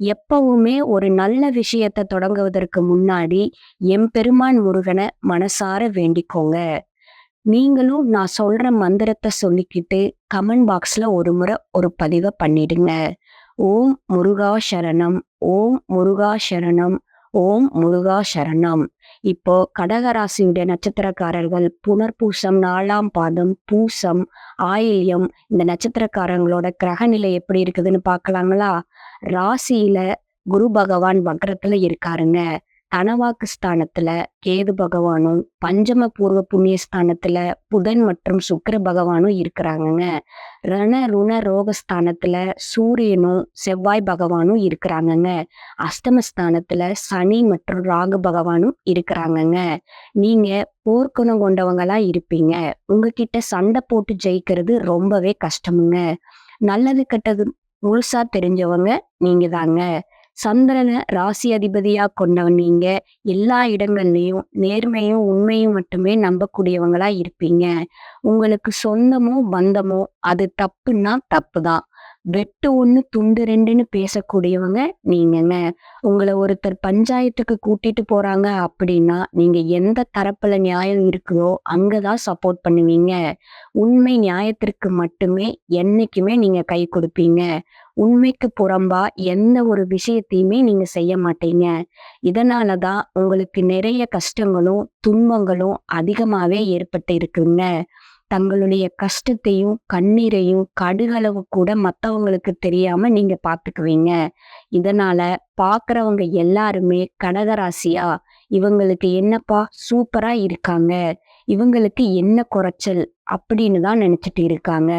எப்பவுமே ஒரு நல்ல விஷயத்த தொடங்குவதற்கு முன்னாடி எம்பெருமான் முருகனை மனசார வேண்டிக்கோங்க. நீங்களும் நான் சொல்ற மந்திரத்தை சொல்லிக்கிட்டு கமெண்ட் பாக்ஸ்ல ஒரு முறை ஒரு பதிவை பண்ணிடுங்க. ஓம் முருகா சரணம் ஓம் முருகா சரணம் ஓம் முருகா சரணம். இப்போ கடகராசியுடைய நட்சத்திரக்காரர்கள் புனர்பூசம் நாலாம் பாதம் பூசம் ஆயில்யம் இந்த நட்சத்திரக்காரங்களோட கிரகநிலை எப்படி இருக்குதுன்னு பார்க்கலாங்களா? ராசியில குரு பகவான் வக்ரத்துல இருக்காருங்க. தனவாக்கு ஸ்தானத்துல கேது பகவானும் பஞ்சம பூர்வ புண்ணிய ஸ்தானத்துல புதன் மற்றும் சுக்கிர பகவானும் இருக்கிறாங்கங்க. ரண ருண ரோகஸ்தானத்துல சூரியனும் செவ்வாய் பகவானும் இருக்கிறாங்கங்க. அஷ்டமஸ்தானத்துல சனி மற்றும் ராகு பகவானும் இருக்கிறாங்கங்க. நீங்க போர்க்குணம் கொண்டவங்களா இருப்பீங்க. உங்ககிட்ட சண்டை போட்டு ஜெயிக்கிறது ரொம்பவே கஷ்டமுங்க. நல்லது கெட்டது முழுசா தெரிஞ்சவங்க நீங்க தாங்க சந்திரனை ராசி அதிபதியா கொண்டவன் நீங்க. எல்லா இடங்கள்லையும் நேர்மையும் உண்மையும் மட்டுமே நம்பக்கூடியவங்களா இருப்பீங்க. உங்களுக்கு சொந்தமோ பந்தமோ அது தப்புன்னா தப்பு தான் வெட்டு ஒன்று துண்டு ரெண்டுன்னு பேசக்கூடியவங்க நீங்கங்க. உங்களை ஒருத்தர் பஞ்சாயத்துக்கு கூட்டிட்டு போறாங்க அப்படின்னா நீங்க எந்த தரப்புல நியாயம் இருக்குதோ அங்கதான் சப்போர்ட் பண்ணுவீங்க. உண்மை நியாயத்திற்கு மட்டுமே என்னைக்குமே நீங்க கை கொடுப்பீங்க. உண்மைக்கு புறம்பா எந்த ஒரு விஷயத்தையுமே நீங்க செய்ய மாட்டீங்க. இதனாலதான் உங்களுக்கு நிறைய கஷ்டங்களும் துன்பங்களும் அதிகமாவே ஏற்பட்டு இருக்குங்க தங்களுடைய கஷ்டத்தையும் கண்ணீரையும் கடுகளவு கூட மற்றவங்களுக்கு தெரியாம நீங்க பாத்துக்குவீங்க. இதனால பாக்குறவங்க எல்லாருமே கடகராசியா இவங்களுக்கு என்னப்பா சூப்பரா இருக்காங்க இவங்களுக்கு என்ன குறைச்சல் அப்படின்னு தான் நினைச்சிட்டு இருக்காங்க.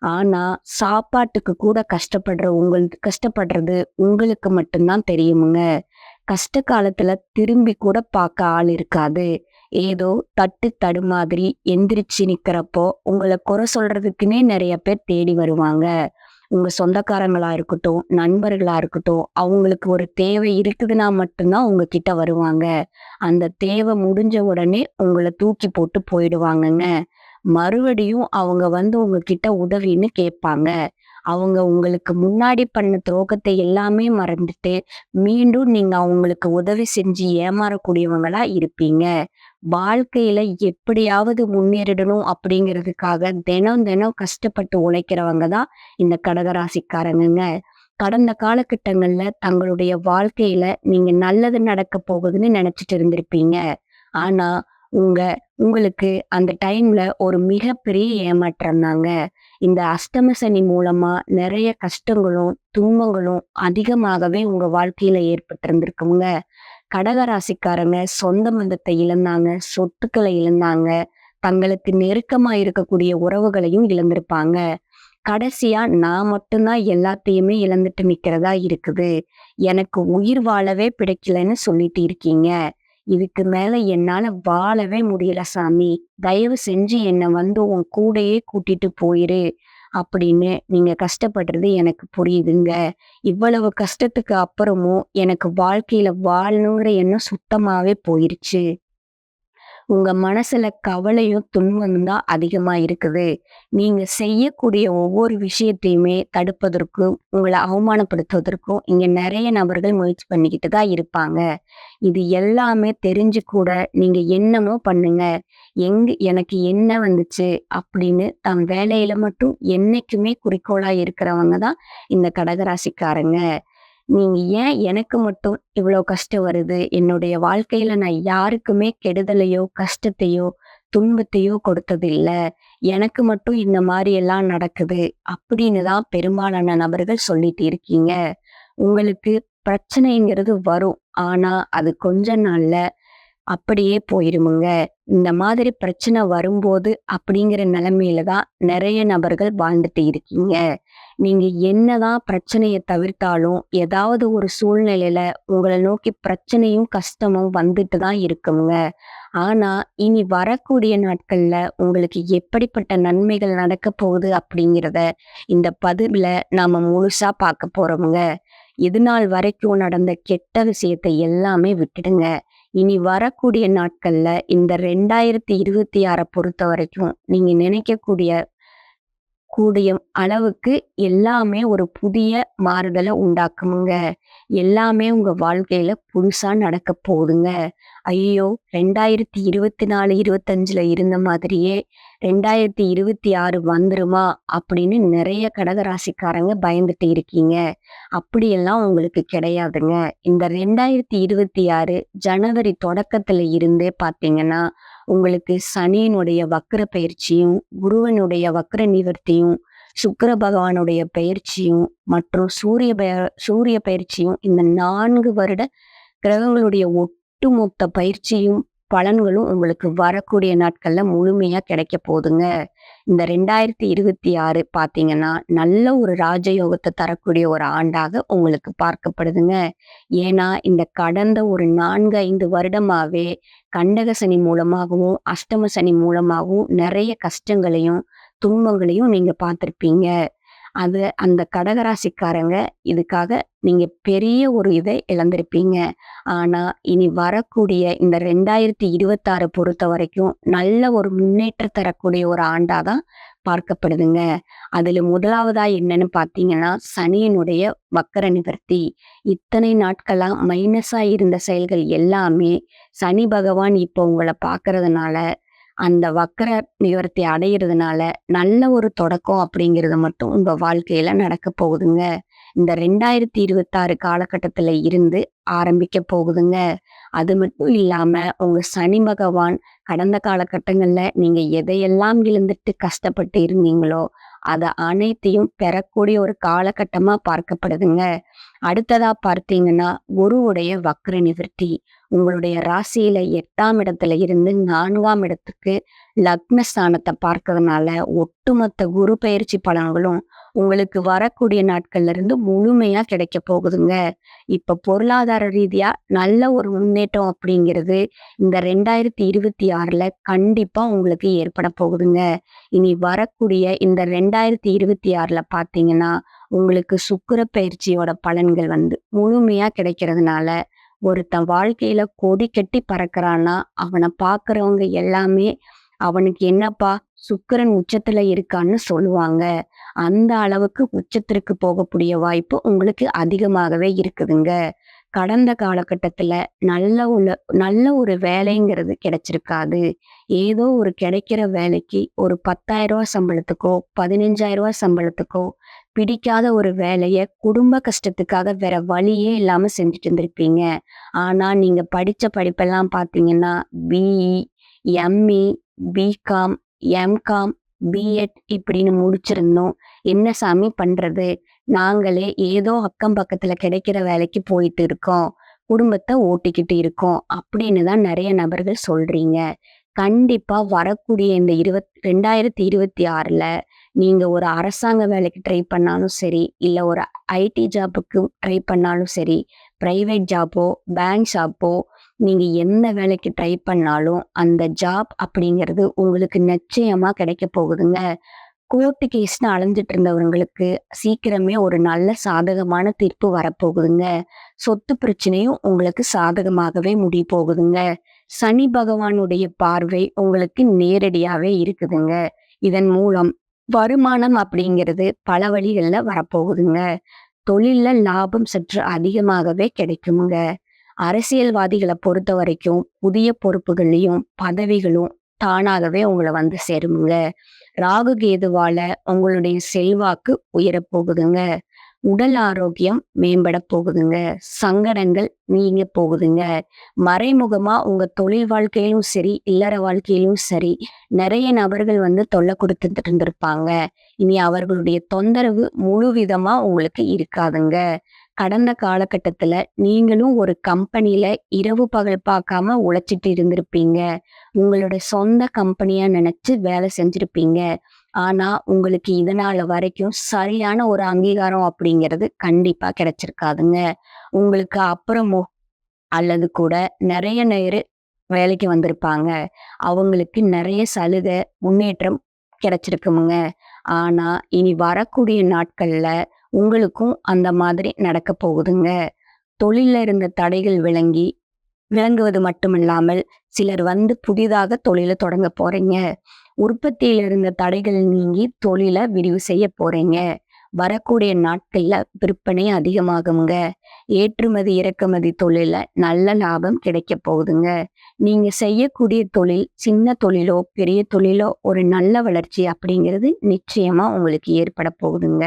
ஆனா சாப்பாட்டுக்கு கூட கஷ்டப்படுற உங்களுக்கு கஷ்டப்படுறது உங்களுக்கு மட்டும்தான் தெரியுமுங்க. கஷ்ட காலத்துல திரும்பி கூட பார்க்க ஆள் இருக்காது. ஏதோ தட்டு தடு மாதிரி எந்திரிச்சு நிக்கிறப்போ உங்களை குறை சொல்றதுக்குன்னே நிறைய பேர் தேடி வருவாங்க. உங்க சொந்தக்காரங்களா இருக்கட்டும் நண்பர்களா இருக்கட்டும் அவங்களுக்கு ஒரு தேவை இருக்குதுன்னா மட்டும்தான் உங்ககிட்ட வருவாங்க. அந்த தேவை முடிஞ்ச உடனே உங்களை தூக்கி போட்டு போயிடுவாங்கங்க. மறுபடியும் அவங்க வந்து உங்ககிட்ட உதவின்னு கேட்பாங்க. அவங்க உங்களுக்கு முன்னாடி பண்ண துரோகத்தை எல்லாமே மறந்துட்டு மீண்டும் நீங்க அவங்களுக்கு உதவி செஞ்சு ஏமாறக்கூடியவங்களா இருப்பீங்க. வாழ்க்கையில எப்படியாவது முன்னேறிடணும் அப்படிங்கிறதுக்காக தினம் தினம் கஷ்டப்பட்டு உழைக்கிறவங்க தான் இந்த கடகராசிக்காரங்க கடந்த காலகட்டங்கள்ல தங்களுடைய வாழ்க்கையில நீங்க நல்லது நடக்க போகுதுன்னு நினைச்சிட்டு இருந்திருப்பீங்க. ஆனா உங்க உங்களுக்கு அந்த டைம்ல ஒரு மிகப்பெரிய ஏமாற்றம் தாங்க இந்த அஷ்டம சனி மூலமா நிறைய கஷ்டங்களும் துன்பங்களும் அதிகமாகவே உங்க வாழ்க்கையில ஏற்பட்டிருந்திருக்குங்க. கடகராசிக்காரங்க சொந்த மந்தத்தை இழந்தாங்க சொத்துக்களை இழந்தாங்க தங்களுக்கு நெருக்கமா இருக்கக்கூடிய உறவுகளையும் இழந்திருப்பாங்க. கடைசியா நான் மட்டும்தான் எல்லாத்தையுமே இழந்துட்டு நிக்கிறதா இருக்குது. எனக்கு உயிர் வாழவே பிடிக்கலன்னு சொல்லிட்டு இருக்கீங்க. இதுக்கு மேல என்னால வாழவே முடியல சாமி. தயவு செஞ்சு என்னை வந்து உன் கூடையே கூட்டிட்டு போயிரு அப்படின்னு நீங்க கஷ்டப்படுறது எனக்கு புரியுதுங்க. இவ்வளவு கஷ்டத்துக்கு அப்புறமும் எனக்கு வாழ்க்கையில வாழணுங்கிற எண்ணம் சுத்தமாவே போயிருச்சு. உங்க மனசுல கவலையும் துன்பமும் தான் அதிகமா இருக்குது. நீங்க செய்யக்கூடிய ஒவ்வொரு விஷயத்தையுமே தடுப்பதற்கும் உங்களை அவமானப்படுத்துவதற்கும் இங்க நிறைய நபர்கள் முயற்சி பண்ணிக்கிட்டு தான் இருப்பாங்க. இது எல்லாமே தெரிஞ்சு கூட நீங்க என்னமோ பண்ணுங்க. எங்க எனக்கு என்ன வந்துச்சு அப்படின்னு தன் வேலையில மட்டும் என்னைக்குமே குறிக்கோளா இருக்கிறவங்க தான் இந்த கடகராசிக்காரங்க. நீங்க ஏன் எனக்கு மட்டும் இவ்வளோ கஷ்டம் வருது? என்னுடைய வாழ்க்கையில நான் யாருக்குமே கெடுதலையோ கஷ்டத்தையோ துன்பத்தையோ கொடுத்தது இல்லை எனக்கு மட்டும் இந்த மாதிரி எல்லாம் நடக்குது அப்படின்னு தான் பெரும்பாலான நபர்கள் சொல்லிட்டு இருக்கீங்க. உங்களுக்கு பிரச்சனைங்கிறது வரும். ஆனா அது கொஞ்ச நாள்ல அப்படியே போயிருமுங்க. இந்த மாதிரி பிரச்சனை வரும்போது அப்படிங்கிற நிலைமையில தான் நிறைய நபர்கள் வாழ்ந்துட்டு இருக்கீங்க. நீங்க என்னதான் பிரச்சனையை தவிர்த்தாலும், ஏதாவது ஒரு சூழ்நிலையில உங்களை நோக்கி பிரச்சனையும், கஷ்டமும் வந்துட்டு தான் இருக்குங்க. ஆனா, இனி வரக்கூடிய நாட்கள்ல உங்களுக்கு எப்படிப்பட்ட நன்மைகள் நடக்கப் போகுது அப்படிங்கிறத இந்த பதிவுல நாம முழுசா பார்க்க போறோமுங்க. இதுநாள் வரைக்கும் நடந்த கெட்ட விஷயத்தை எல்லாமே விட்டுடுங்க. இனி வரக்கூடிய நாட்கள்ல இந்த 2026 பொறுத்தவரைக்கும் நீங்க நினைக்கக்கூடிய கூடிய அளவுக்கு எல்லாமே ஒரு புதிய மாறுதலை உண்டாக்குமுங்க. எல்லாமே உங்க வாழ்க்கையில புதுசா நடக்கப் போகுதுங்க. ஐயய்யோ! 2024, 25ல இருந்த மாதிரியே 2026 வந்துருமா? அப்படின்னு நிறைய கடகராசிக்காரங்க பயந்துட்டு இருக்கீங்க. அப்படியெல்லாம் உங்களுக்கு கிடையாதுங்க. இந்த 2026 ஜனவரி தொடக்கத்துல இருந்தே பார்த்தீங்கன்னா, உங்களுக்கு சனியினுடைய வக்கர பயிற்சியும் குருவனுடைய வக்கர நிவர்த்தியும், சுக்கிர பகவானுடைய பயிற்சியும் மற்றும் சூரிய பய சூரிய பயிற்சியும் இந்த நான்கு வருட கிரகங்களுடைய ஒட்டுமொத்த பயிற்சியும், பலன்களும் உங்களுக்கு வரக்கூடிய நாட்கள்ல முழுமையா கிடைக்கப் போகுதுங்க. இந்த 2026 பார்த்தீங்கன்னா, நல்ல ஒரு ராஜயோகத்தை தரக்கூடிய ஒரு ஆண்டாக உங்களுக்கு பார்க்கப்படுதுங்க. ஏன்னா, இந்த கடந்த ஒரு நான்கு ஐந்து வருடமாகவே கண்டக சனி மூலமாகவும், அஷ்டம சனி மூலமாகவும் நிறைய கஷ்டங்களையும், துன்பங்களையும் நீங்கள் பார்த்துருப்பீங்க அது அந்த கடகராசிக்காரங்க இதுக்காக நீங்க பெரிய ஒரு இதை இழந்திருப்பீங்க. ஆனா, இனி வரக்கூடிய இந்த ரெண்டாயிரத்தி இருபத்தாறு பொறுத்த வரைக்கும் நல்ல ஒரு முன்னேற்றம் தரக்கூடிய ஒரு ஆண்டா தான் பார்க்கப்படுதுங்க. அதில் முதலாவதா என்னன்னு பார்த்தீங்கன்னா, சனியினுடைய வக்கர நிவர்த்தி. இத்தனை நாட்களாக மைனஸாக இருந்த செயல்கள் எல்லாமே சனி பகவான் இப்போ உங்களை பார்க்கறதுனால, அந்த வக்கர நிவர்த்தி அடையிறதுனால நல்ல ஒரு தொடக்கம் அப்படிங்கிறது மட்டும் உங்க வாழ்க்கையில நடக்கப் போகுதுங்க. இந்த 2026 காலகட்டத்துல இருந்து ஆரம்பிக்க போகுதுங்க. அது மட்டும் இல்லாம உங்க சனி பகவான் கடந்த காலகட்டங்கள்ல நீங்க எதையெல்லாம் இழந்துட்டு கஷ்டப்பட்டு இருந்தீங்களோ, அதை அனைத்தையும் பெறக்கூடிய ஒரு காலகட்டமா பார்க்கப்படுதுங்க. அடுத்ததா பார்த்தீங்கன்னா, குருவுடைய வக்ர நிவர்த்தி. உங்களுடைய ராசியில எட்டாம் இடத்துல இருந்து நான்காம் இடத்துக்கு லக்னஸ்தானத்தை பார்க்கறதுனால, ஒட்டுமொத்த குரு பயிற்சி பலன்களும் உங்களுக்கு வரக்கூடிய நாட்கள்ல இருந்து முழுமையா கிடைக்கப் போகுதுங்க. இப்ப பொருளாதார ரீதியா நல்ல ஒரு முன்னேற்றம் அப்படிங்கிறது இந்த 2026ல கண்டிப்பா உங்களுக்கு ஏற்படப் போகுதுங்க. இனி வரக்கூடிய இந்த 2026ல பார்த்தீங்கன்னா, உங்களுக்கு சுக்கிர பயிற்சியோட பலன்கள் வந்து முழுமையா கிடைக்கிறதுனால, ஒருத்தன் வாழ்க்கையில கொடி கட்டி பறக்கிறான்னா அவனை பார்க்கறவங்க எல்லாமே, "அவனுக்கு என்னப்பா சுக்கிரன் உச்சத்துல இருக்கான்னு" சொல்லுவாங்க. அந்த அளவுக்கு உச்சத்திற்கு போகக்கூடிய வாய்ப்பு உங்களுக்கு அதிகமாகவே இருக்குதுங்க. கடந்த காலகட்டத்துல நல்ல உள்ள நல்ல ஒரு வேலைங்கிறது கிடைச்சிருக்காது. ஏதோ ஒரு கிடைக்கிற வேலைக்கு ஒரு ரூ. 10,000 சம்பளத்துக்கோ, ரூ. 15,000 சம்பளத்துக்கோ பிடிக்காத ஒரு வேலையை குடும்ப கஷ்டத்துக்காக வேற வழியே இல்லாம செஞ்சுட்டு இருந்திருப்பீங்க. ஆனா, நீங்க படிச்ச படிப்பெல்லாம் பார்த்தீங்கன்னா, BE, ME, BCom, MCom, BEd இப்படின்னு முடிச்சிருந்தோம். "என்ன சாமி பண்றது? நாங்களே ஏதோ அக்கம் பக்கத்துல கிடைக்கிற வேலைக்கு போயிட்டு இருக்கோம். குடும்பத்தை ஓட்டிக்கிட்டு இருக்கோம்." அப்படின்னு தான் நிறைய நபர்கள் சொல்றீங்க. கண்டிப்பா வரக்கூடிய இந்த இருவத் 2026ல நீங்க ஒரு அரசாங்க வேலைக்கு ட்ரை பண்ணாலும் சரி, இல்ல ஒரு ஐடி ஜாபுக்கு ட்ரை பண்ணாலும் சரி, பிரைவேட் ஜாப்போ, பேங்க் ஜாப்போ, நீங்க எந்த வேலைக்கு ட்ரை பண்ணாலும், அந்த ஜாப் அப்படிங்கிறது உங்களுக்கு நிச்சயமா கிடைக்கப் போகுதுங்க. கோர்ட்டு கேஸ்னு அலைஞ்சுட்டு இருந்தவங்களுக்கு சீக்கிரமே ஒரு நல்ல சாதகமான தீர்ப்பு வரப்போகுதுங்க. சொத்து பிரச்சனையும் உங்களுக்கு சாதகமாகவே முடிய போகுதுங்க. சனி பகவானுடைய பார்வை உங்களுக்கு நேரடியாகவே இருக்குதுங்க. இதன் மூலம் வருமானம் அப்படிங்கிறது பல வழிகளில் வரப்போகுதுங்க. தொழில்ல லாபம் சற்று அதிகமாகவே கிடைக்கும்க அரசியல்வாதிகளை பொறுத்த வரைக்கும் புதிய பொறுப்புகளையும், பதவிகளும் தானாகவே உங்களை வந்து சேருமுங்க. ராகு கேதுவால உங்களுடைய செல்வாக்கு உயரப் போகுதுங்க. உடல் ஆரோக்கியம் மேம்பட போகுதுங்க. சங்கடங்கள் நீங்க போகுதுங்க. மறைமுகமா உங்க தொழில் வாழ்க்கையிலும் சரி, இல்லற வாழ்க்கையிலும் சரி, நிறைய நபர்கள் வந்து தொல்லை கொடுத்துட்டு இருந்திருப்பாங்க. இனி அவர்களுடைய தொந்தரவு முழுவிதமா உங்களுக்கு இருக்காதுங்க. கடந்த காலகட்டத்துல நீங்களும் ஒரு கம்பெனியில இரவு பகல் பார்க்காம உழைச்சிட்டு இருந்திருப்பீங்க. உங்களோட சொந்த கம்பெனியா நினைச்சு வேலை செஞ்சிருப்பீங்க. ஆனா, உங்களுக்கு இதனால வரைக்கும் சரியான ஒரு அங்கீகாரம் அப்படிங்கிறது கண்டிப்பா கிடைச்சிருக்காதுங்க. உங்களுக்கு அப்புறமோ அல்லது கூட நிறைய நேரு வேலைக்கு வந்திருப்பாங்க. அவங்களுக்கு நிறைய சலுகை, முன்னேற்றம் கிடைச்சிருக்குமுங்க. ஆனா, இனி வரக்கூடிய நாட்கள்ல உங்களுக்கும் அந்த மாதிரி நடக்கப் போகுதுங்க. தொழிலில் இருந்த தடைகள் விளங்கி விளங்குவது மட்டுமில்லாமல், சிலர் வந்து புதிதாக தொழிலை தொடங்க போறீங்க. உற்பத்தியில் இருந்த தடைகள் நீங்கி தொழிலை விரிவு செய்ய போறீங்க. வரக்கூடிய நாட்கள்ல விற்பனை அதிகமாகுங்க. ஏற்றுமதி, இறக்குமதி தொழிலில் நல்ல லாபம் கிடைக்கப் போகுதுங்க. நீங்க செய்யக்கூடிய தொழில் சின்ன தொழிலோ, பெரிய தொழிலோ ஒரு நல்ல வளர்ச்சி அப்படிங்கிறது நிச்சயமா உங்களுக்கு ஏற்பட போகுதுங்க.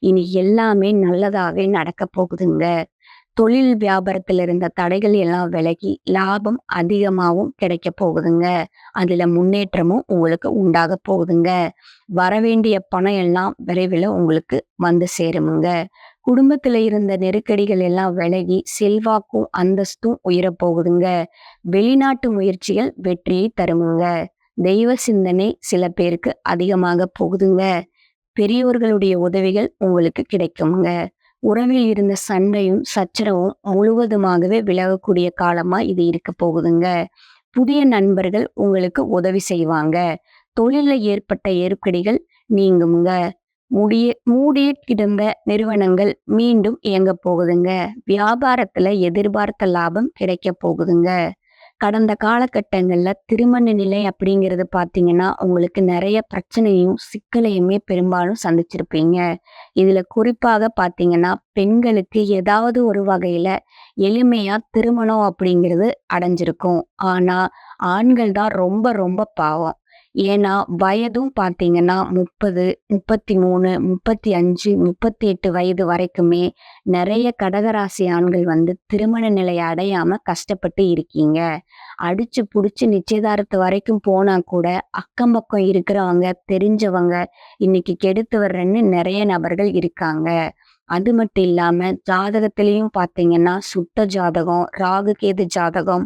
இனி எல்லாமே நல்லதாகவே நடக்கப் போகுதுங்க. தொழில் வியாபாரத்தில் இருந்த தடைகள் எல்லாம் விலகி, லாபம் அதிகமாகவும் கிடைக்கப் போகுதுங்க. அதில் முன்னேற்றமும் உங்களுக்கு உண்டாகப் போகுதுங்க. வரவேண்டிய பணம் எல்லாம் விரைவில் உங்களுக்கு வந்து சேருமுங்க. குடும்பத்துல இருந்த நெருக்கடிகள் எல்லாம் விலகி, செல்வாக்கும், அந்தஸ்தும் உயரப்போகுதுங்க வெளிநாட்டு முயற்சிகள் வெற்றியை தருமுங்க. தெய்வ சிந்தனை சில பேருக்கு அதிகமாக போகுதுங்க. பெரியோர்களுடைய உதவிகள் உங்களுக்கு கிடைக்குங்க உறவில் இருந்த சண்டையும், சச்சரவும் முழுவதுமாகவே விலகக்கூடிய காலமா இது இருக்க போகுதுங்க. புதிய நண்பர்கள் உங்களுக்கு உதவி செய்வாங்க. தொழிலில் ஏற்பட்ட நெருக்கடிகள் நீங்குமுங்க. முடிய மூடிய கிடந்த நிறுவனங்கள் மீண்டும் இயங்க போகுதுங்க. வியாபாரத்துல எதிர்பார்த்த லாபம் கிடைக்கப் போகுதுங்க. கடந்த காலகட்டங்களில் திருமண நிலை அப்படிங்கிறது பார்த்தீங்கன்னா, உங்களுக்கு நிறைய பிரச்சனையும், சிக்கலையுமே பெரும்பாலும் சந்திச்சிருப்பீங்க. இதில் குறிப்பாக பார்த்தீங்கன்னா, பெண்களுக்கு ஏதாவது ஒரு வகையில் எளிமையாக திருமணம் அப்படிங்கிறது அடைஞ்சிருக்கும். ஆனால் ஆண்கள் தான் ரொம்ப ரொம்ப பாவம். ஏன்னா, வயதும் பார்த்தீங்கன்னா 30, 33, 35, 38 வயது வரைக்குமே நிறைய கடகராசி ஆண்கள் வந்து திருமண நிலை அடையாம கஷ்டப்பட்டு இருக்கீங்க. அடிச்சு புடிச்சு நிச்சயதார்த்த வரைக்கும் போனா கூட, அக்கம் பக்கம் இருக்கிறவங்க, தெரிஞ்சவங்க இன்னைக்கு கெடுத்து வர்றேன்னு நிறைய நபர்கள் இருக்காங்க. அது மட்டும் இல்லாம ஜாதகத்திலையும் பார்த்தீங்கன்னா, சுத்த ஜாதகம், ராகு கேது ஜாதகம்,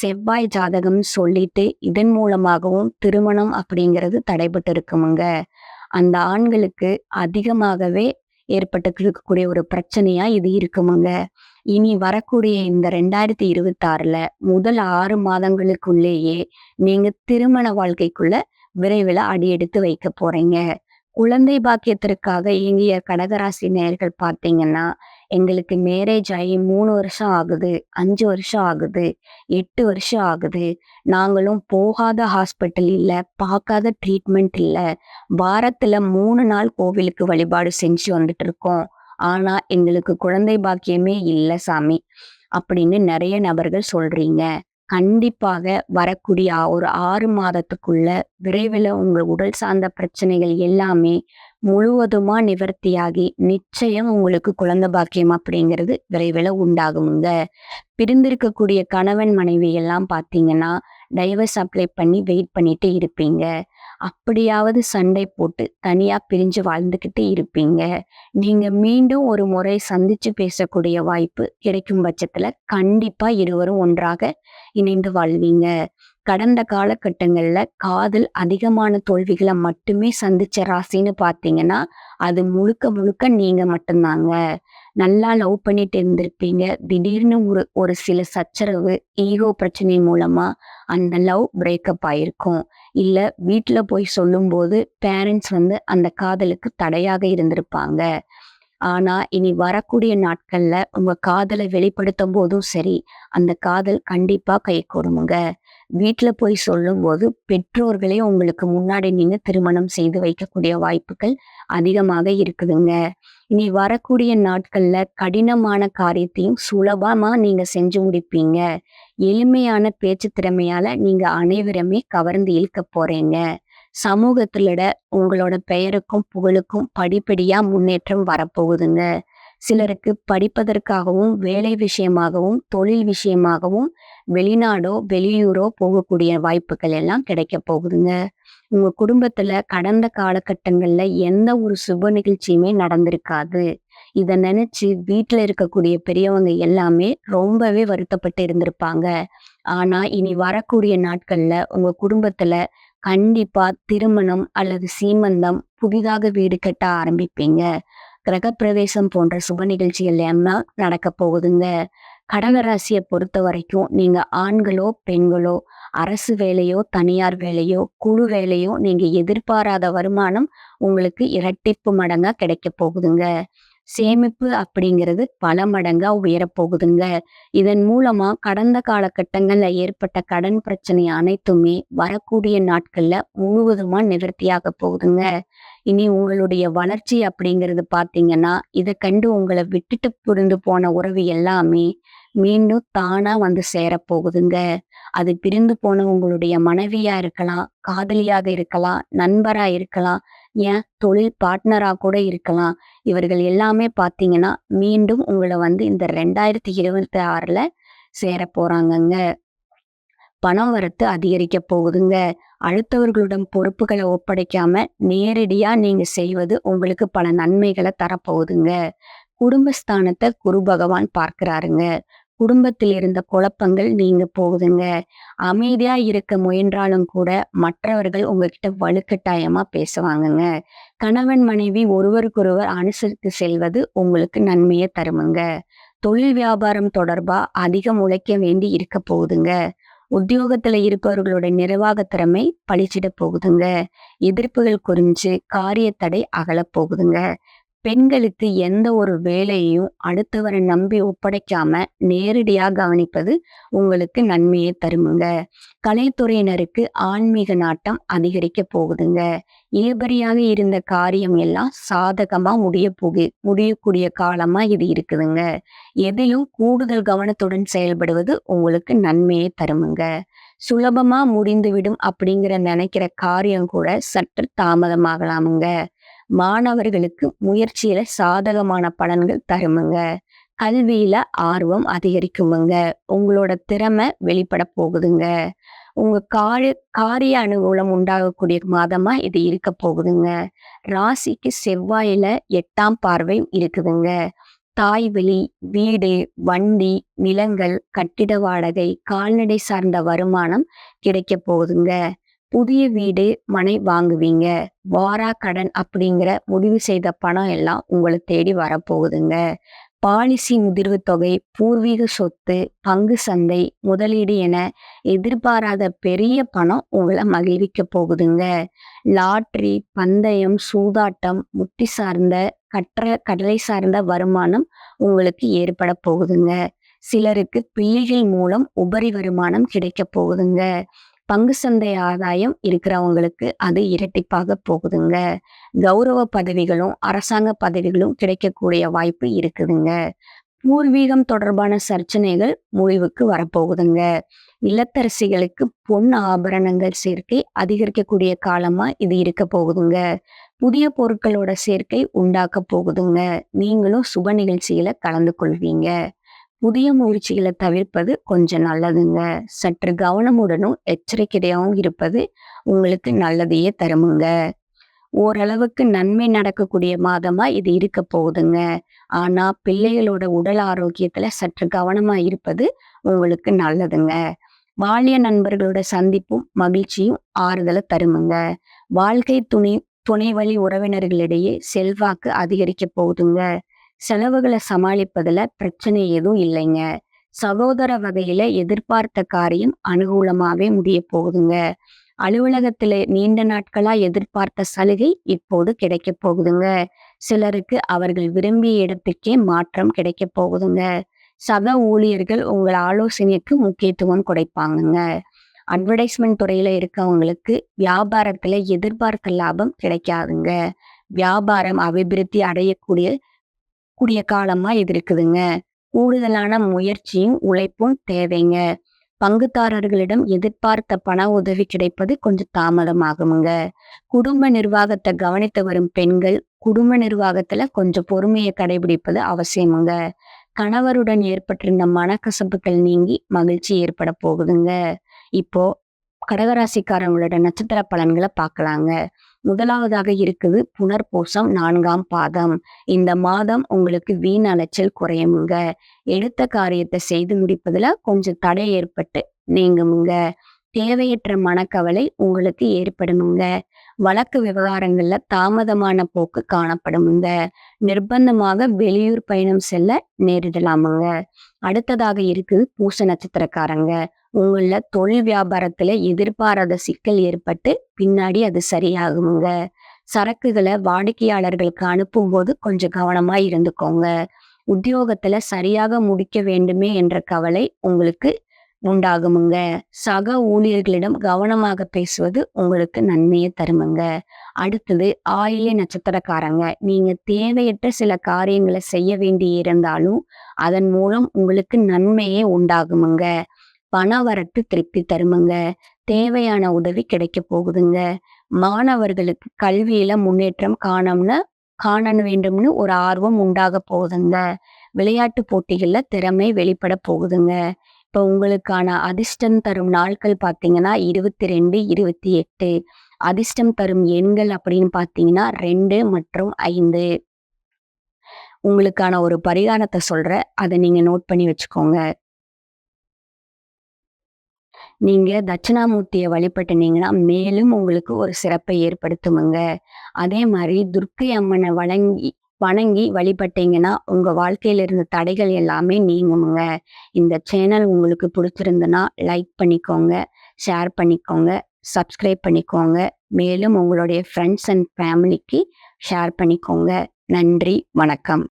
செவ்வாய் ஜாதகம் சொல்லிட்டு இதன் மூலமாகவும் திருமணம் அப்படிங்கிறது தடைபட்டு இருக்குமுங்க. அந்த ஆண்களுக்கு அதிகமாகவே ஏற்பட்டு இருக்கக்கூடிய ஒரு பிரச்சனையா இது இருக்குமுங்க. இனி வரக்கூடிய இந்த 2026ல முதல் ஆறு மாதங்களுக்குள்ளேயே நீங்க திருமண வாழ்க்கைக்குள்ள விரைவில அடியெடுத்து வைக்க போறீங்க. குழந்தை பாக்கியத்திற்காக இயங்கிய கடகராசி நேயர்கள் பார்த்தீங்கன்னா, எங்களுக்கு மேரேஜ் ஆகி மூணு வருஷம் ஆகுது, அஞ்சு வருஷம் ஆகுது, எட்டு வருஷம் ஆகுது. நாங்களும் போகாத ஹாஸ்பிட்டல் இல்லை பார்க்காத ட்ரீட்மெண்ட் இல்லை வாரத்தில் மூணு நாள் கோவிலுக்கு வழிபாடு செஞ்சு வந்துட்டு இருக்கோம். ஆனால் எங்களுக்கு குழந்தை பாக்கியமே இல்லை சாமி. அப்படின்னு நிறைய நபர்கள் சொல்றீங்க. கண்டிப்பாக வரக்கூடிய ஒரு ஆறு மாதத்துக்குள்ள விரைவில் உங்கள் உடல் சார்ந்த பிரச்சனைகள் எல்லாமே முழுவதுமா நிவர்த்தியாகி, நிச்சயம் உங்களுக்கு குழந்தை பாக்கியம் அப்படிங்கிறது விரைவில் உண்டாகுங்க பிரிந்திருக்கக்கூடிய கணவன், மனைவி எல்லாம் பார்த்தீங்கன்னா, டைவர்ஸ் அப்ளை பண்ணி வெயிட் பண்ணிட்டு இருப்பீங்க. அப்படியாவது சண்டை போட்டு தனியாக பிரிஞ்சு வாழ்ந்துக்கிட்டு இருப்பீங்க. நீங்கள் மீண்டும் ஒரு முறை சந்திச்சு பேசக்கூடிய வாய்ப்பு கிடைக்கும் பட்சத்தில் கண்டிப்பாக இருவரும் ஒன்றாக இணைந்து வாழ்வீங்க. கடந்த காலகட்டங்கள்ல காதல் அதிகமான தோல்விகளை மட்டுமே சந்திச்ச ராசின்னு பார்த்தீங்கன்னா, அது முழுக்க முழுக்க நீங்க மட்டும்தாங்க. நல்லா லவ் பண்ணிட்டு இருந்திருப்பீங்க. திடீர்னு ஒரு ஒரு சில சச்சரவு, ஈகோ பிரச்சனை மூலமா அந்த லவ் பிரேக்கப் ஆயிருக்கும். இல்ல வீட்டில் போய் சொல்லும்போது பேரண்ட்ஸ் வந்து அந்த காதலுக்கு தடையாக இருந்திருப்பாங்க. ஆனா, இனி வரக்கூடிய நாட்கள்ல உங்க வெளிப்படுத்தும் போதும் சரி, அந்த காதல் கண்டிப்பா கைகூடுமுங்க. வீட்டில் போய் சொல்லும்போது பெற்றோர்களே உங்களுக்கு முன்னாடி நீங்கள் திருமணம் செய்து வைக்கக்கூடிய வாய்ப்புகள் அதிகமாக இருக்குதுங்க. இனி வரக்கூடிய நாட்கள்ல கடினமான காரியத்தையும் சுலபமா நீங்க செஞ்சு முடிப்பீங்க. எளிமையான பேச்சு திறமையால நீங்க அனைவருமே கவர்ந்து இழுக்கப் போறீங்க. சமூகத்திலட உங்களோட பெயருக்கும், புகழுக்கும் படிப்படியா முன்னேற்றம் வரப்போகுதுங்க. சிலருக்கு படிப்பதற்காகவும், வேலை விஷயமாகவும், தொழில் விஷயமாகவும் வெளிநாடோ, வெளியூரோ போகக்கூடிய வாய்ப்புகள் எல்லாம் கிடைக்கப் போகுதுங்க. உங்க குடும்பத்துல கடந்த காலகட்டங்கள்ல எந்த ஒரு சுப நிகழ்ச்சியுமே நடந்திருக்காது. இதை நினைச்சு வீட்டில் இருக்கக்கூடிய பெரியவங்க எல்லாமே ரொம்பவே வருத்தப்பட்டு இருந்திருப்பாங்க. ஆனா, இனி வரக்கூடிய நாட்கள்ல உங்க குடும்பத்துல கண்டிப்பா திருமணம் அல்லது சீமந்தம், புதிதாக வீடு கட்ட ஆரம்பிப்பீங்க. கிரகப்பிரவேசம் போன்ற சுப நிகழ்ச்சிகள் எல்லாம் நடக்க போகுதுங்க. கடகராசியை பொறுத்த வரைக்கும் நீங்க ஆண்களோ, பெண்களோ, அரசு வேலையோ, தனியார் வேலையோ, குழு வேலையோ நீங்க எதிர்பாராத வருமானம் உங்களுக்கு இரட்டிப்பு மடங்கா கிடைக்கப் போகுதுங்க. சேமிப்பு அப்படிங்கிறது பல மடங்கா உயரப் போகுதுங்க. இதன் மூலமா கடந்த காலகட்டங்கள்ல ஏற்பட்ட கடன் பிரச்சனை அனைத்துமே வரக்கூடிய நாட்கள்ல முழுவதுமா நிவர்த்தியாக போகுதுங்க. இனி உங்களுடைய வளர்ச்சி அப்படிங்கிறது பார்த்தீங்கன்னா, இதை கண்டு உங்களை விட்டுட்டு புரிந்து போன உறவு எல்லாமே மீண்டும் தானா வந்து சேரப்போகுதுங்க அது பிரிந்து போன உங்களுடைய மனைவியா இருக்கலாம், காதலியாக இருக்கலாம், நண்பரா இருக்கலாம், ஏன் தொழில் பார்ட்னரா கூட இருக்கலாம். இவர்கள் எல்லாமே பார்த்தீங்கன்னா, மீண்டும் உங்களை வந்து இந்த ரெண்டாயிரத்தி இருபத்தி ஆறுல சேர போறாங்கங்க. பணம் வரத்து அதிகரிக்கப் போகுதுங்க. அடுத்தவர்களிடம் பொறுப்புகளை ஒப்படைக்காம நேரடியா நீங்க செய்வது உங்களுக்கு பல நன்மைகளை தரப்போகுதுங்க. குடும்பஸ்தானத்தை குரு பகவான் பார்க்கிறாருங்க. குடும்பத்தில் இருந்த குழப்பங்கள் நீங்க போகுதுங்க. அமைதியா இருக்க முயன்றாலும் கூட மற்றவர்கள் உங்ககிட்ட வலுக்கட்டாயமா பேசுவாங்கங்க. கணவன், மனைவி ஒருவருக்கொருவர் அனுசரித்து செல்வது உங்களுக்கு நன்மையை தருமுங்க. தொழில் வியாபாரம் தொடர்பா அதிகம் உழைக்க வேண்டி இருக்கப் போகுதுங்க. உத்தியோகத்துல இருப்பவர்களோட நிர்வாக திறமை பழிச்சிட போகுதுங்க. எதிர்ப்புகள் குறிஞ்சு காரியத்தடை அகலப் போகுதுங்க. பெண்களுக்கு எந்த ஒரு வேலையையும் அடுத்தவரை நம்பி ஒப்படைக்காம நேரடியாக கவனிப்பது உங்களுக்கு நன்மையை தருமுங்க. கலைத்துறையினருக்கு ஆன்மீக நாட்டம் அதிகரிக்கப் போகுதுங்க. இழுபறியாக இருந்த காரியம் எல்லாம் சாதகமா முடிய போகு முடியக்கூடிய காலமா இது இருக்குதுங்க. எதையும் கூடுதல் கவனத்துடன் செயல்படுவது உங்களுக்கு நன்மையை தருமுங்க. சுலபமா முடிந்துவிடும் அப்படிங்கிற நினைக்கிற காரியம் கூட சற்று தாமதமாகலாமுங்க. மாணவர்களுக்கு முயற்சியில சாதகமான பலன்கள் தருமுங்க. கல்வியில ஆர்வம் அதிகரிக்குமுங்க. உங்களோட திறமை வெளிப்படப் போகுதுங்க. உங்க காரி காரிய அனுகூலம் உண்டாகக்கூடிய மாதமா இது இருக்க போகுதுங்க. ராசிக்கு செவ்வாயில எட்டாம் பார்வை இருக்குதுங்க. தாய் வழி, வீடு, வண்டி, நிலங்கள், கட்டிட வாடகை, கால்நடை சார்ந்த வருமானம் கிடைக்கப் போகுதுங்க. புதிய வீடு, மனை வாங்குவீங்க. வாரா கடன் அப்படிங்கிற முடிவு செய்த பணம் எல்லாம் உங்களை தேடி வரப்போகுதுங்க. பாலிசி முதிர்வு தொகை, பூர்வீக சொத்து, பங்கு சந்தை, முதலீடு என எதிர்பாராத பெரிய பணம் உங்களை மகிழ்விக்கப் போகுதுங்க. லாட்ரி பந்தயம், சூதாட்டம், முட்டி சார்ந்த, கற்ற கடலை சார்ந்த வருமானம் உங்களுக்கு ஏற்படப் போகுதுங்க. சிலருக்கு பிள்ளைகள் மூலம் உபரி வருமானம் கிடைக்கப் போகுதுங்க. பங்கு சந்தை ஆதாயம் இருக்கிறவங்களுக்கு அது இரட்டிப்பாகப் போகுதுங்க. கௌரவ பதவிகளும், அரசாங்க பதவிகளும் கிடைக்கக்கூடிய வாய்ப்பு இருக்குதுங்க. பூர்வீகம் தொடர்பான சர்ச்சனைகள் முடிவுக்கு வரப்போகுதுங்க. இல்லத்தரசிகளுக்கு பொன் ஆபரணங்கள் சேர்க்கை அதிகரிக்கக்கூடிய காலமா இது இருக்க போகுதுங்க. புதிய பொருட்களோட சேர்க்கை உண்டாக்கப் போகுதுங்க. நீங்களும் சுப நிகழ்ச்சியில கலந்து கொள்வீங்க. புதிய முயற்சிகளை தவிர்ப்பது கொஞ்சம் நல்லதுங்க. சற்று கவனமுடனும், எச்சரிக்கையாகவும் இருப்பது உங்களுக்கு நல்லதையே தருமுங்க. ஓரளவுக்கு நன்மை நடக்கக்கூடிய மாதமா இது இருக்க போகுதுங்க. ஆனா, பிள்ளைகளோட உடல் ஆரோக்கியத்துல சற்று கவனமா இருப்பது உங்களுக்கு நல்லதுங்க. பால்ய நண்பர்களோட சந்திப்பும், மகிழ்ச்சியும் ஆறுதலை தருமுங்க. வாழ்க்கை துணை துணைவழி உறவினர்களிடையே செல்வாக்கு அதிகரிக்கப் போகுதுங்க. செலவுகளை சமாளிப்பதுல பிரச்சனை எதுவும் இல்லைங்க. சகோதர வகையில எதிர்பார்த்த காரியம் அனுகூலமாவே முடிய போகுதுங்க. அலுவலகத்துல நீண்ட நாட்களா எதிர்பார்த்த சலுகை இப்போது கிடைக்கப் போகுதுங்க. சிலருக்கு அவர்கள் விரும்பிய இடத்துக்கே மாற்றம் கிடைக்கப் போகுதுங்க. சக ஊழியர்கள் உங்கள் ஆலோசனைக்கு முக்கியத்துவம் கொடுப்பாங்கங்க. அட்வர்டைஸ்மெண்ட் துறையில இருக்கவங்களுக்கு வியாபாரத்துல எதிர்பார்த்த லாபம் கிடைக்காதுங்க. வியாபாரம் அபிவிருத்தி அடையக்கூடிய கூடிய காலமா இது இருக்குதுங்க. கூடுதலான முயற்சியும், உழைப்பும் தேவைங்க. பங்குதாரர்களிடம் எதிர்பார்த்த பண உதவி கிடைப்பது கொஞ்சம் தாமதமாகுங்க குடும்ப நிர்வாகத்தை கவனித்து வரும் பெண்கள், குடும்ப நிர்வாகத்துல கொஞ்சம் பொறுமையை கடைபிடிப்பது அவசியமுங்க. கணவருடன் ஏற்பட்டிருந்த மனக்கசப்புகள் நீங்கி மகிழ்ச்சி ஏற்படப் போகுதுங்க. இப்போ கடகராசிக்காரங்களோட நட்சத்திர பலன்களை பார்க்கலாங்க. முதலாவதாக இருக்குது புனர்பூசம் நான்காம் பாதம். இந்த மாதம் உங்களுக்கு வீண் அலைச்சல் குறையுங்க. எடுத்த காரியத்தை செய்து முடிப்பதுல கொஞ்சம் தடை ஏற்பட்டு நீங்குமுங்க. தேவையற்ற மனக்கவலை உங்களுக்கு ஏற்படுமுங்க வழக்கு விவகாரங்கள்ல தாமதமான போக்கு காணப்படுமுங்க. நிர்பந்தமாக வெளியூர் பயணம் செல்ல நேரிடலாமுங்க. அடுத்ததாக இருக்குது பூச நட்சத்திரக்காரங்க. உங்களில் தொழில் வியாபாரத்தில் எதிர்பாராத சிக்கல் ஏற்பட்டு பின்னாடி அது சரியாகுங்க. சரக்குகளை வாடிக்கையாளர்களுக்கு அனுப்பும்போது கொஞ்சம் கவனமாக இருந்துக்கோங்க. உத்தியோகத்தில் சரியாக முடிக்க வேண்டுமே என்ற கவலை உங்களுக்கு உண்டாகுமுங்க. சக ஊழியர்களிடம் கவனமாக பேசுவது உங்களுக்கு நன்மையை தருமுங்க. அடுத்தது ஆயிலிய நட்சத்திரக்காரங்க. நீங்க தேவையற்ற சில காரியங்களை செய்ய வேண்டி இருந்தாலும் அதன் மூலம் உங்களுக்கு நன்மையே உண்டாகுமுங்க. பண வரத்து திருப்தி தருமுங்க. தேவையான உதவி கிடைக்க போகுதுங்க. மாணவர்களுக்கு கல்வியில முன்னேற்றம் காணம்னு காண வேண்டும்னு ஒரு ஆர்வம் உண்டாக போகுதுங்க. விளையாட்டு போட்டிகளில் திறமை வெளிப்பட போகுதுங்க. இப்போ உங்களுக்கான அதிர்ஷ்டம் தரும் நாட்கள் பார்த்தீங்கன்னா இருபத்தி ரெண்டு இருபத்தி எட்டு அதிர்ஷ்டம் தரும் எண்கள் அப்படின்னு பார்த்தீங்கன்னா ரெண்டு மற்றும் ஐந்து. உங்களுக்கான ஒரு பரிகாரத்தை சொல்கிற அதை நீங்கள் நோட் பண்ணி வச்சுக்கோங்க. நீங்கள் தட்சிணாமூர்த்தியை வழிபட்டுனீங்கன்னா மேலும் உங்களுக்கு ஒரு சிறப்பை ஏற்படுத்துமுங்க. அதே மாதிரி துர்க்கை அம்மனை வழங்கி வணங்கி வழிபட்டீங்கன்னா உங்கள் வாழ்க்கையில் இருந்த தடைகள் எல்லாமே நீங்குமுங்க. இந்த சேனல் உங்களுக்கு பிடிச்சிருந்துன்னா லைக் பண்ணிக்கோங்க ஷேர் பண்ணிக்கோங்க சப்ஸ்கிரைப் பண்ணிக்கோங்க. மேலும் உங்களுடைய ஃப்ரெண்ட்ஸ் அண்ட் ஃபேமிலிக்கு ஷேர் பண்ணிக்கோங்க. நன்றி வணக்கம்.